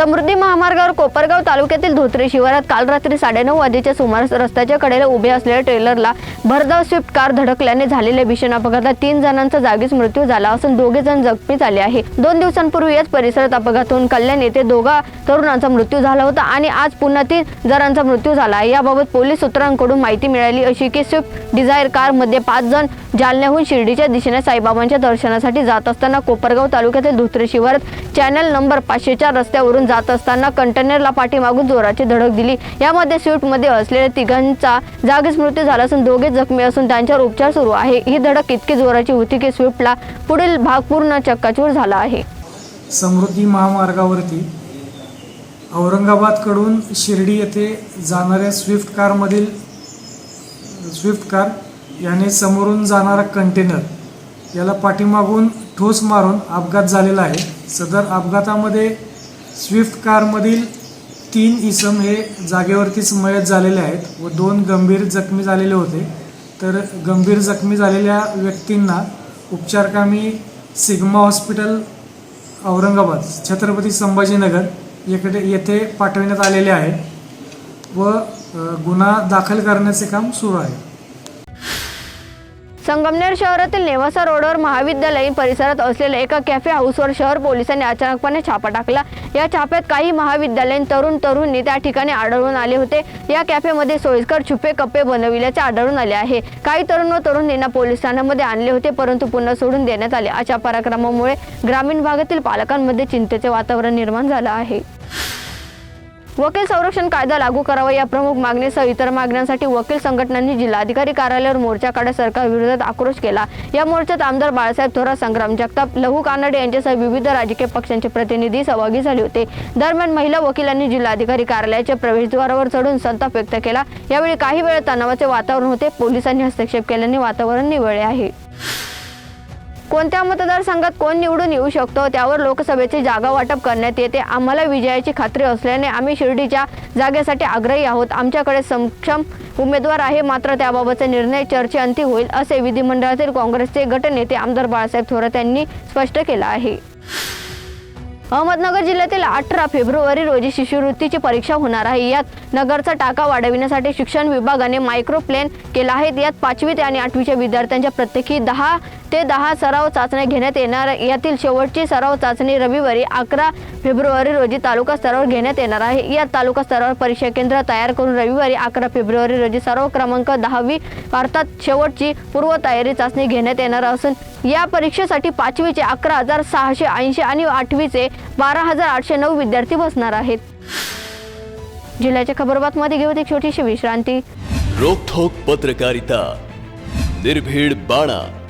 समृद्धी महामार्गावर कोपरगाव तालुक्यातील धोत्रे शिवारात काल रात्री साडेनऊ वाजेच्या सुमारास रस्त्याच्या कडेला उभे असलेल्या ट्रेलरला भरधाव स्विफ्ट कार धडकल्याने झालेल्या भीषण अपघातात तीन जणांचा जागीच मृत्यू झाला असून दोघे जण जखमी झाले आहे. दोन दिवसांपूर्वी याच परिसरात अपघात होऊन कल्याण येथे दोघा तरुणांचा मृत्यू झाला होता आणि आज पुन्हा तीन जणांचा मृत्यू झाला आहे. याबाबत पोलीस सूत्रांकडून माहिती मिळाली अशी की स्विफ्ट डिझायर कारमध्ये पाच जण जालन्याहून शिर्डीच्या दिशेने साईबाबांच्या दर्शनासाठी जात असताना कोपरगाव तालुक्यातील धोत्रे शिवारात चॅनल नंबर पाचशेच्या रस्त्यावरून जात असताना कंटेनरला पाठीमागून जोराची धडक दिली. यामध्ये स्विफ्टमध्ये असलेल्या तिघांचा जागीच मृत्यू झाला असून दोघे जखमी असून त्यांच्यावर उपचार सुरू आहे. ही धडक इतकी जोराची होती की स्विफ्टला पुढील भाग पूर्ण चक्काचूर झाला आहे. समृद्धी महामार्गावरती औरंगाबादकडून शिर्डी येथे जाणाऱ्या स्विफ्ट कारमधील स्विफ्ट कार याने समोरून जाणारा कंटेनर याला पाठीमागून ठोस मारून अपघात झालेला आहे. सदर अपघातामध्ये स्विफ्ट कारमधील तीन इसम हे जागेवरतीच मयत झालेले आहेत व दोन गंभीर जखमी झालेले होते. तर गंभीर जखमी झालेल्या व्यक्तींना उपचारकामी सिग्मा हॉस्पिटल औरंगाबाद छत्रपती संभाजीनगर येकडे येथे पाठविण्यात आलेले आहे व गुन्हा दाखल करण्याचे काम सुरू आहे. संगमनेर शहरातील नेवासा रोडवर महाविद्यालयीन परिसरात असलेल्या एका कॅफे हाऊसवर शहर पोलिसांनी अचानकपणे छापा टाकला. या छाप्यात काही महाविद्यालयीन तरुण तरुणी त्या ठिकाणी आढळून आले होते. या कॅफेमध्ये सोयीस्कर छुपे कप्पे बनविल्याचे आढळून आले आहे. काही तरुण व तरुणींना पोलीस ठाण्यामध्ये आणले होते परंतु पुन्हा सोडून देण्यात आले. अशा पराक्रमामुळे ग्रामीण भागातील पालकांमध्ये चिंतेचे वातावरण निर्माण झालं आहे. वकील संरक्षण कायदा लागू करावा या प्रमुख मागणीसह इतर मागण्यांसाठी वकील संघटनांनी जिल्हाधिकारी कार्यालयावर मोर्चा काढत सरकारविरोधात आक्रोश केला. या मोर्चात आमदार बाळासाहेब थोरात संग्राम जगताप लहू कानडे यांच्यासह विविध राजकीय पक्षांचे प्रतिनिधी सहभागी झाले होते. दरम्यान महिला वकिलांनी जिल्हाधिकारी कार्यालयाच्या प्रवेशद्वारावर चढून संताप व्यक्त केला. यावेळी काही वेळ तणावाचे वातावरण होते. पोलिसांनी हस्तक्षेप केल्याने वातावरण निवळले आहे. कोणत्या मतदारसंघात कोण निवडून येऊ शकतो त्यावर लोकसभेचे जागा वाटप करण्यात येते. आम्हाला विजयाची खात्री असल्याने आम्ही शिर्डीच्या जागेसाठी आग्रही आहोत. आमच्याकडे सक्षम उमेदवार आहे मात्र त्याबाबतचा निर्णय चर्चेअंती होईल असे विधिमंडळातील काँग्रेसचे गटनेते आमदार बाळासाहेब थोरात यांनी स्पष्ट केलं आहे. अहमदनगर जिल्ह्यातील अठरा फेब्रुवारी रोजी शिष्यवृत्तीची परीक्षा होणार आहे. यात नगरचा टाका वाढविण्यासाठी शिक्षण विभागाने मायक्रो प्लॅन केला आहे. यात पाचवी ते आणि आठवीच्या विद्यार्थ्यांच्या प्रत्येकी दहा ते दहा सराव चाचण्या घेण्यात येणार. यातील शेवटची सराव चाचणी रविवारी अकरा फेब्रुवारी रोजी तालुका स्तरावर घेण्यात येणार आहे. या तालुका स्तरावर परीक्षा केंद्र तयार करून रविवारी अकरा फेब्रुवारी रोजी सराव क्रमांक दहावी अर्थात शेवटची पूर्वतयारी चाचणी घेण्यात येणार असून या परीक्षेसाठी पाचवीचे अकरा हजार सहाशे ऐंशी आणि आठवीचे बारा हजार आठशे नऊ विद्यार्थी बसणार आहेत. जिल्ह्याच्या खबरबातमध्ये घेऊन एक छोटीशी विश्रांती. रोखोक पत्रकारिता. निर्भीड बाणा.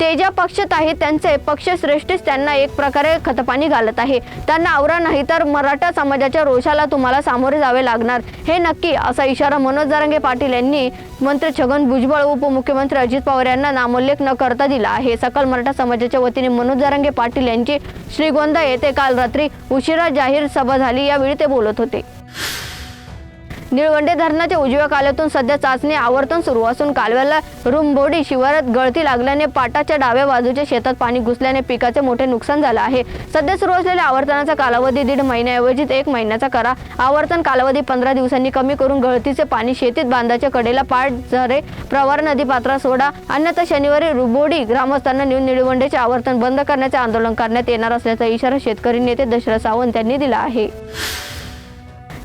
ते ज्या पक्षात आहे त्यांचे पक्षश्रेष्ठीच त्यांना एक प्रकारे खतपाणी घालत आहे. त्यांना आवरा नाही तर मराठा समाजाच्या रोषाला तुम्हाला सामोरे जावे लागणार. हे नक्की असा इशारा मनोज जरांगे पाटील यांनी मंत्री छगन भुजबळ उपमुख्यमंत्री अजित पवार यांना नामोल्लेख न करता दिला आहे. सकल मराठा समाजाच्या वतीने मनोज जरांगे पाटील यांची श्रीगोंदा येथे काल रात्री उशिरा जाहीर सभा झाली. यावेळी ते बोलत होते. निळवंडे धरणाच्या उजव्या कालव्यातून सध्या चाचणी आवर्तन सुरू असून कालव्याला रुमबोडी शिवारात गळती लागल्याने पाटाच्या डाव्या बाजूच्या शेतात पाणी घुसल्याने पिकाचे मोठे नुकसान झालं आहे. सध्या सुरू असलेल्या आवर्तनाचा कालावधी दीड महिन्याऐवजी एक महिन्याचा करा. आवर्तन कालावधी पंधरा दिवसांनी कमी करून गळतीचे पाणी शेतीत बांधाच्या कडेला पाट झरे प्रवार नदी पात्रा सोडा. अन्यथा शनिवारी रुबोडी ग्रामस्थांना नेऊन निळवंडेचे आवर्तन बंद करण्याचे आंदोलन करण्यात येणार असल्याचा इशारा शेतकरी नेते दशरथ सावंत यांनी दिला आहे.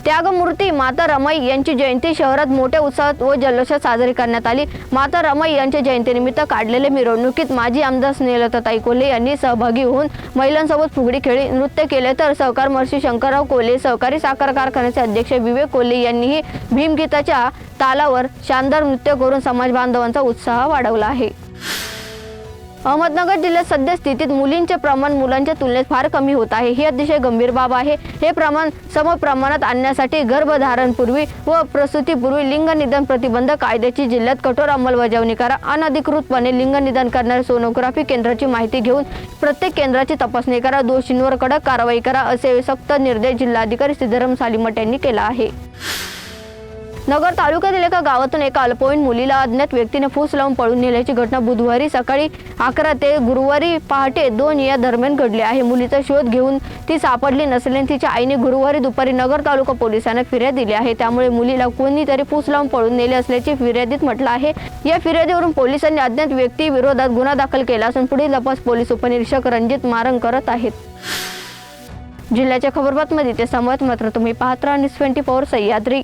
त्यागमूर्ती माता रमाई यांची जयंती शहरात मोठ्या उत्साहात व जल्लोषात साजरी करण्यात आली. माता रमाई यांच्या जयंतीनिमित्त काढलेल्या मिरवणुकीत माजी आमदार स्नेहलताताई कोल्हे यांनी सहभागी होऊन महिलांसोबत फुगडी खेळी नृत्य केले. तर सहकार महर्षी शंकरराव कोल्हे सहकारी साखर कारखान्याचे अध्यक्ष विवेक कोल्हे यांनीही भीमगीताच्या तालावर शानदार नृत्य करून समाज बांधवांचा उत्साह वाढवला आहे. अहमदनगर जिल्ह्यात सध्या स्थितीत मुलींचे प्रमाण मुलांच्या तुलनेत फार कमी होत आहे. ही अतिशय गंभीर बाब आहे. हे प्रमाण सम प्रमाणात आणण्यासाठी गर्भधारणपूर्वी व प्रसूतीपूर्वी लिंग निधन प्रतिबंध कायद्याची जिल्ह्यात कठोर अंमलबजावणी करा. अनधिकृतपणे लिंग निधन करणाऱ्या सोनोग्राफी केंद्राची माहिती घेऊन प्रत्येक केंद्राची तपासणी करा. दोषींवर कडक कारवाई करा असे सक्त निर्देश जिल्हाधिकारी सिद्धराम सालीमट यांनी केला आहे. नगर तालुक्यातील एका गावातून एका अल्पवयीन मुलीला अज्ञात व्यक्तीने फूस लावून पळून नेल्याची घटना बुधवारी सकाळी अकरा ते गुरुवारी पहाटे दोन या दरम्यान घडली आहे. मुलीचा शोध घेऊन ती सापडली नसल्याने तिच्या आईने गुरुवारी दुपारी नगर तालुका पोलिसांना फिर्याद दिली आहे. त्यामुळे मुलीला कोणीतरी फूस लावून पळून नेले असल्याचे फिर्यादीत म्हटलं आहे. या फिर्यादीवरून पोलिसांनी अज्ञात व्यक्ती विरोधात गुन्हा दाखल केला असून पुढील तपास पोलीस उपनिरीक्षक रणजित मारंग करत आहेत. जिल्ह्याच्या खबरबातमध्ये ते समत मात्र तुम्ही पाहत राहा. News twenty four Sahyadri.